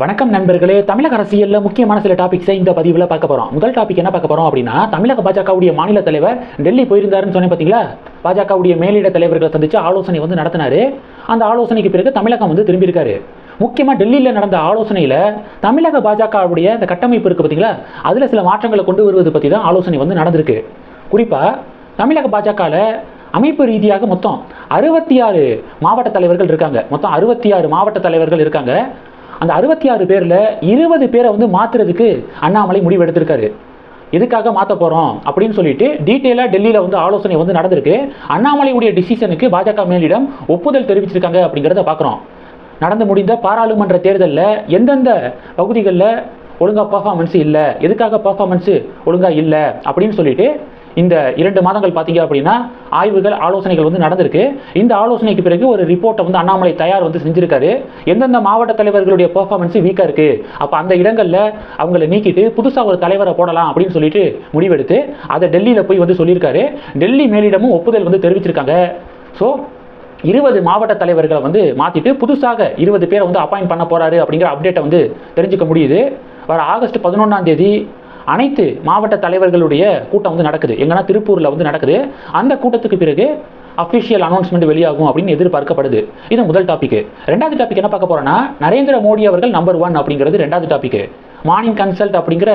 வணக்கம் நண்பர்களே. தமிழக அரசியலில் முக்கியமான சில டாபிக்ஸை இந்த பதிவில் பார்க்க போகிறோம் முதல் டாபிக் என்ன பார்க்க போகிறோம் அப்படின்னா தமிழக பாஜகவுடைய மாநில தலைவர் டெல்லி போயிருந்தாருன்னு சொன்னேன் பார்த்தீங்களா பாஜகவுடைய மேலிட தலைவர்களை சந்தித்து ஆலோசனை வந்து நடத்தினாரு. அந்த ஆலோசனைக்கு பிறகு தமிழகம் வந்து திரும்பியிருக்காரு. முக்கியமாக டெல்லியில் நடந்த ஆலோசனையில் தமிழக பாஜகவுடைய அந்த கட்டமைப்பு இருக்குது பார்த்தீங்களா அதில் சில மாற்றங்களை கொண்டு வருவது பற்றி தான் ஆலோசனை வந்து நடந்திருக்கு. குறிப்பாக தமிழக பாஜகவில் அமைப்பு ரீதியாக மொத்தம் அறுபத்தி ஆறு மாவட்ட தலைவர்கள் இருக்காங்க. மொத்தம் அறுபத்தி ஆறு மாவட்ட தலைவர்கள் இருக்காங்க. அந்த அறுபத்தி ஆறு பேரில் இருபது பேரை வந்து மாற்றுறதுக்கு அண்ணாமலை முடிவு எடுத்திருக்காரு. எதுக்காக மாற்ற போகிறோம் அப்படின்னு சொல்லிட்டு டீட்டெயிலாக டெல்லியில் வந்து ஆலோசனை வந்து நடந்திருக்கு. அண்ணாமலையுடைய டிசிஷனுக்கு பாஜக மேலிடம் ஒப்புதல் தெரிவிச்சிருக்காங்க அப்படிங்கிறத பார்க்குறோம் நடந்து முடிந்த பாராளுமன்ற தேர்தலில் எந்தெந்த பகுதிகளில் ஒழுங்காக பர்ஃபார்மன்ஸ் இல்லை எதுக்காக பர்ஃபார்மன்ஸு ஒழுங்காக இல்லை அப்படின்னு சொல்லிட்டு இந்த இரண்டு மாதங்கள் பார்த்தீங்க அப்படின்னா ஆய்வுகள் ஆலோசனைகள் வந்து நடந்திருக்கு. இந்த ஆலோசனைக்கு பிறகு ஒரு ரிப்போர்ட்டை வந்து அண்ணாமலை தயார் வந்து செஞ்சிருக்காரு. எந்தெந்த மாவட்ட தலைவர்களுடைய பெர்ஃபார்மன்ஸ் வீக்காக இருக்கு? அப்போ அந்த இடங்களில் அவங்கள நீக்கிட்டு புதுசாக ஒரு தலைவரை போடலாம் அப்படின்னு சொல்லிட்டு முடிவெடுத்து அதை டெல்லியில் போய் வந்து சொல்லியிருக்காரு. டெல்லி மேலிடமும் ஒப்புதல் வந்து தெரிவிச்சிருக்காங்க. ஸோ இருபது மாவட்ட தலைவர்களை வந்து மாற்றிட்டு புதுசாக இருபது பேரை வந்து அப்பாயிண்ட் பண்ண போகிறாரு அப்படிங்கிற அப்டேட்டை வந்து தெரிஞ்சுக்க முடியுது. வர ஆகஸ்ட் பதினொன்றாம் தேதி அனைத்து மாவட்ட தலைவர்களுடைய கூட்டம் வந்து நடக்குது. எங்கன்னா திருப்பூரில் வந்து நடக்குது. அந்த கூட்டத்துக்கு பிறகு அஃபிஷியல் அனௌன்ஸ்மெண்ட் வெளியாகும் அப்படின்னு எதிர்பார்க்கப்படுது. இது முதல் டாபிக் ரெண்டாவது டாபிக் என்ன பார்க்க போறோம்னா நரேந்திர மோடி அவர்கள் நம்பர் ஒன் அப்படிங்கிறது ரெண்டாவது டாபிக் மார்னிங் கன்சல்ட் அப்படிங்கிற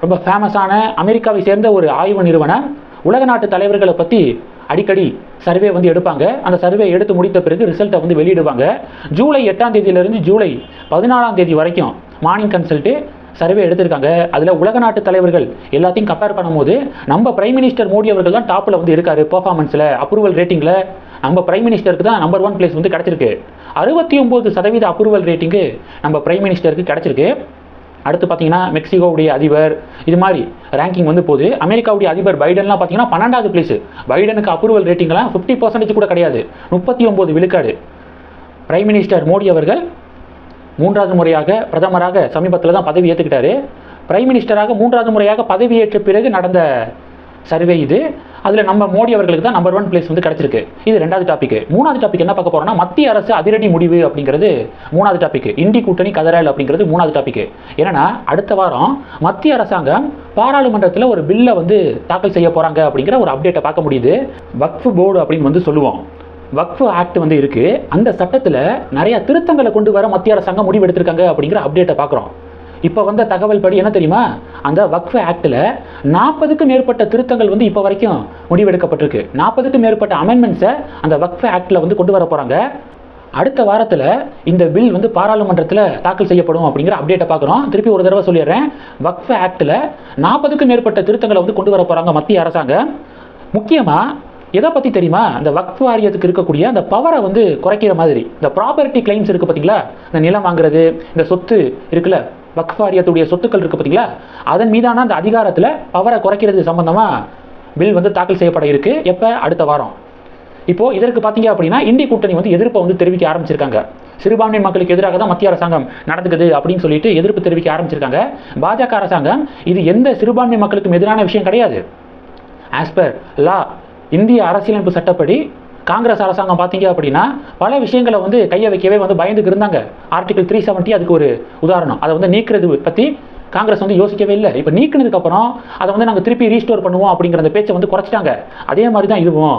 ரொம்ப ஃபேமஸான அமெரிக்காவை சேர்ந்த ஒரு ஆய்வு நிறுவனம் உலக நாட்டு தலைவர்களை பற்றி அடிக்கடி சர்வே வந்து எடுப்பாங்க. அந்த சர்வே எடுத்து முடித்த பிறகு ரிசல்ட்டை வந்து வெளியிடுவாங்க. ஜூலை எட்டாம் தேதியிலிருந்து ஜூலை பதினாலாம் தேதி வரைக்கும் மார்னிங் கன்சல்ட்டு சர்வே எடுத்திருக்காங்க. அதில் உலக நாட்டு தலைவர்கள் எல்லாத்தையும் கம்பேர் பண்ணும்போது நம்ம பிரைம் மினிஸ்டர் மோடி அவர்கள் தான் டாப்பில் வந்து இருக்காரு பர்ஃபார்மன்ஸில் அப்ரூவல் ரேட்டிங்கில் நம்ம பிரைம் மினிஸ்டருக்கு தான் நம்பர் ஒன் பிளேஸ் வந்து கிடச்சிருக்கு. அறுபத்தி ஒம்பது சதவீத அப்ரூவல் ரேட்டிங்கு நம்ம பிரைம் மினிஸ்டருக்கு கிடச்சிருக்கு. அடுத்து பார்த்தீங்கன்னா மெக்சிகோவுடைய அதிபர் இது மாதிரி ரேங்கிங் வந்து போகுது. அமெரிக்காவுடைய அதிபர் பைடன்லாம் பார்த்தீங்கன்னா பன்னெண்டாவது பிளேஸ் பைடனுக்கு அப்ரூவல் ரேட்டிங்லாம் ஃபிஃப்டி பர்சன்டேஜ் கூட கிடையாது. முப்பத்தி ஒம்பது விழுக்காடு. பிரைம் மினிஸ்டர் மோடி அவர்கள் மூன்றாவது முறையாக பிரதமராக சமீபத்தில் தான் பதவி ஏற்றுக்கிட்டாரு பிரைம் மினிஸ்டராக மூன்றாவது முறையாக பதவியேற்ற பிறகு நடந்த சர்வே இது. அதில் நம்ம மோடி அவர்களுக்கு தான் நம்பர் ஒன் பிளேஸ் வந்து கிடச்சிருக்கு. இது ரெண்டாவது டாபிக் மூணாவது டாபிக் என்ன பார்க்க போகிறோம்னா மத்திய அரசு அதிரடி முடிவு அப்படிங்கிறது மூணாவது டாபிக் இந்தி கூட்டணி கதறல் அப்படிங்கிறது மூணாவது டாபிக் ஏன்னா அடுத்த வாரம் மத்திய அரசாங்கம் பாராளுமன்றத்தில் ஒரு பில்லை வந்து தாக்கல் செய்ய போகிறாங்க அப்படிங்கிற ஒரு அப்டேட்டை பார்க்க முடியுது. வக்ஃப் போர்டு அப்படின்னு வந்து சொல்லுவோம். வக்ஃபு ஆக்ட் வந்து இருக்கு. அந்த சட்டத்தில் நிறைய திருத்தங்களை கொண்டு வர மத்திய அரசாங்கம் முடிவு எடுத்திருக்காங்க அப்படிங்கிற அப்டேட்டை பார்க்குறோம். இப்போ வந்த தகவல் படி என்ன தெரியுமா? அந்த வக்ஃபு ஆக்டில் நாற்பதுக்கும் மேற்பட்ட திருத்தங்கள் வந்து இப்போ வரைக்கும் முடிவெடுக்கப்பட்டிருக்கு நாற்பதுக்கும் மேற்பட்ட அமெண்ட்மெண்ட்ஸை அந்த வக்ஃபு ஆக்டில் வந்து கொண்டு வர போகிறாங்க அடுத்த வாரத்தில் இந்த பில் வந்து பாராளுமன்றத்தில் தாக்கல் செய்யப்படும் அப்படிங்கிற அப்டேட்டை பார்க்குறோம். திருப்பி ஒரு தடவை சொல்லிடுறேன். வக்ஃப் ஆக்டில் நாற்பதுக்கும் மேற்பட்ட திருத்தங்களை வந்து கொண்டு வர போகிறாங்க மத்திய அரசாங்கம். முக்கியமாக எதை பற்றி தெரியுமா? அந்த வக்ஃப் வாரியத்துக்கு இருக்கக்கூடிய அந்த பவரை வந்து குறைக்கிற மாதிரி. இந்த ப்ராப்பர்ட்டி கிளைம்ஸ் இருக்குது பார்த்தீங்களா இந்த நிலம் வாங்குறது இந்த சொத்து இருக்குல்ல? வக்ஃப் வாரியத்துடைய சொத்துக்கள் இருக்குது பார்த்தீங்களா அதன் மீதான அந்த அதிகாரத்தில் பவரை குறைக்கிறது சம்பந்தமாக பில் வந்து தாக்கல் செய்யப்பட இருக்கு. எப்போ? அடுத்த வாரம். இப்போ இதற்கு பார்த்தீங்க அப்படின்னா இந்திய கூட்டணி வந்து எதிர்ப்பை வந்து தெரிவிக்க ஆரம்பிச்சிருக்காங்க. சிறுபான்மை மக்களுக்கு எதிராக தான் மத்திய அரசாங்கம் நடந்துக்குது அப்படின்னு சொல்லிட்டு எதிர்ப்பு தெரிவிக்க ஆரம்பிச்சிருக்காங்க. பாஜக அரசாங்கம் இது எந்த சிறுபான்மை மக்களுக்கும் எதிரான விஷயம் கிடையாது. ஆஸ் பர் லா இந்திய அரசியலமைப்பு சட்டப்படி காங்கிரஸ் அரசாங்கம் பார்த்தீங்க அப்படின்னா பல விஷயங்களை வந்து கையை வைக்கவே வந்து பயந்துக்கு இருந்தாங்க. ஆர்டிகல் த்ரீ செவன்ட்டி அதுக்கு ஒரு உதாரணம். அதை வந்து நீக்கிறது பற்றி காங்கிரஸ் வந்து யோசிக்கவே இல்லை. இப்போ நீக்கினதுக்கப்புறம் அதை வந்து நாங்கள் திருப்பி ரீஸ்டோர் பண்ணுவோம் அப்படிங்கிற அந்த பேச்சை வந்து குறைச்சிட்டாங்க. அதே மாதிரி தான் இதுவும்.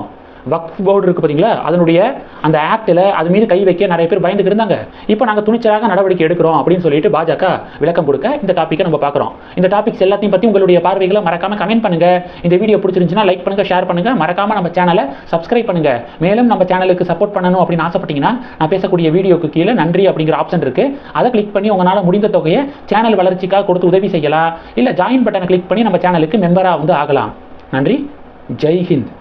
வக்ஃப் போர்டு இருக்குது பார்த்தீங்களா அதனுடைய அந்த ஆக்டில் அது மீது கை வைக்க நிறைய பேர் பயந்துட்டு இருந்தாங்க. இப்போ நாங்கள் துணிச்சலாக நடவடிக்கை எடுக்கிறோம் அப்படின்னு சொல்லிட்டு பாஜக விளக்கம் கொடுக்க இந்த டாப்பிக்கை நம்ம பார்க்குறோம். இந்த டாபிக்ஸ் எல்லாத்தையும் பற்றி உங்களுடைய பார்வைகளை மறக்காமல் கமெண்ட் பண்ணுங்க. இந்த வீடியோ பிடிச்சிருந்துச்சுன்னா லைக் பண்ணுங்க ஷேர் பண்ணுங்க. மறக்காமல் நம்ம சேனலை சப்ஸ்கிரைப் பண்ணுங்க. மேலும் நம்ம சேனலுக்கு சப்போர்ட் பண்ணணும் அப்படின்னு ஆசைப்பட்டீங்கன்னா நான் பேசக்கூடிய வீடியோக்கு கீழே நன்றி அப்படிங்கிற ஆப்ஷன் இருக்கு. அதை கிளிக் பண்ணி உங்களால் முடிந்த தொகையை சேனல் வளர்ச்சிக்காக கொடுத்து உதவி செய்யலாம். இல்லை ஜாயின் பட்டனை கிளிக் பண்ணி நம்ம சேனலுக்கு மெம்பராக வந்து ஆகலாம். நன்றி. ஜெய் ஹிந்த்.